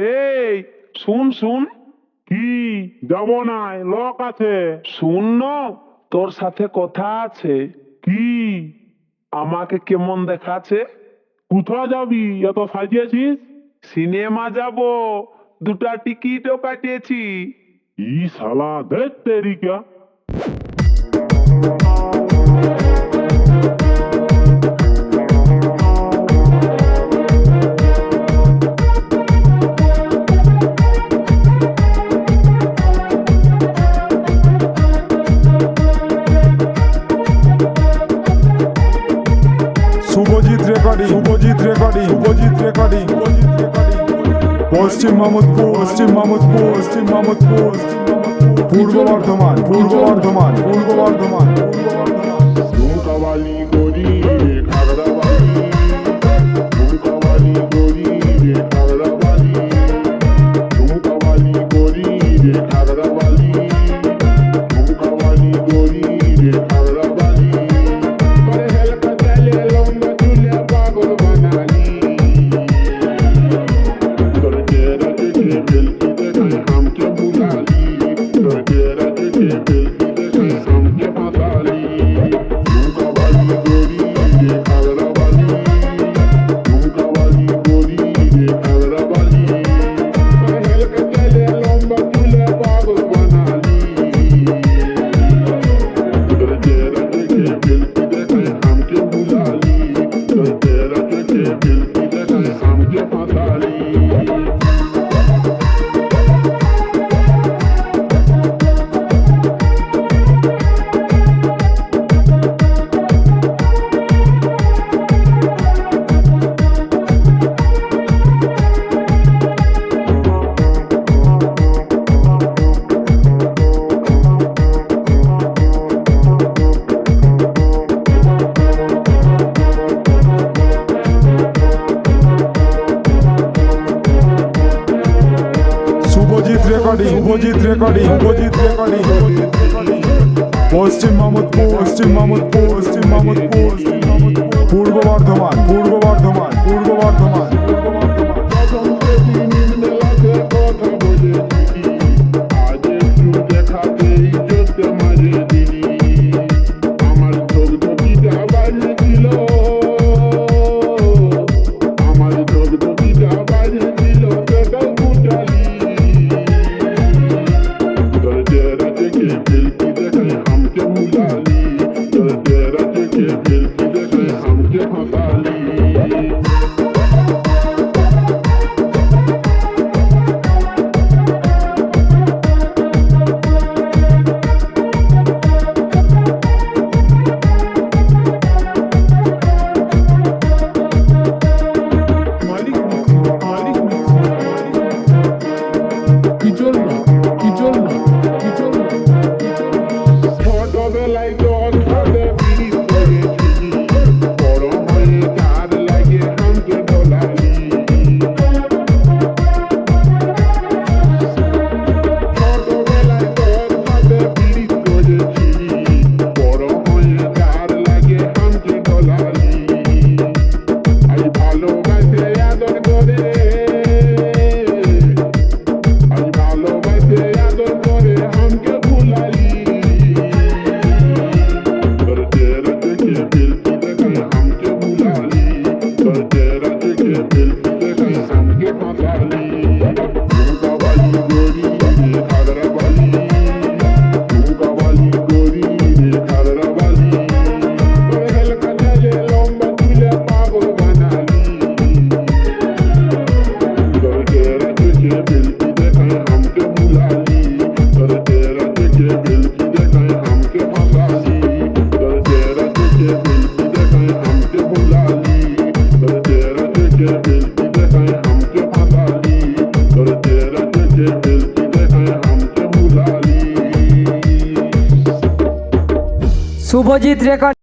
এই শুন শুন। কি? যাব নাই লোক আছে। শূন্য তোর সাথে কথা আছে। কি? আমাকে কেমন দেখাচ্ছে? কোথাও যাবি? এত সাজিয়েছিস? সিনেমা যাব। দুটা টিকিটও কাটিয়েছি। ই শালা দেখতে রিকা recording Upajit recording Upajit recording পশ্চিম মামুদপুর পশ্চিম মামুদপুর পশ্চিম মামুদপুর পূর্ব বর্ধমান পূর্ব বর্ধমান পূর্ব বর্ধমান। காலை recording Upajit recording Upajit recording পশ্চিম মামুদপুর পশ্চিম মামুদপুর পশ্চিম মামুদপুর পূর্ব বর্ধমান পূর্ব বর্ধমান পূর্ব বর্ধমান শুভজিৎ রেকর্ড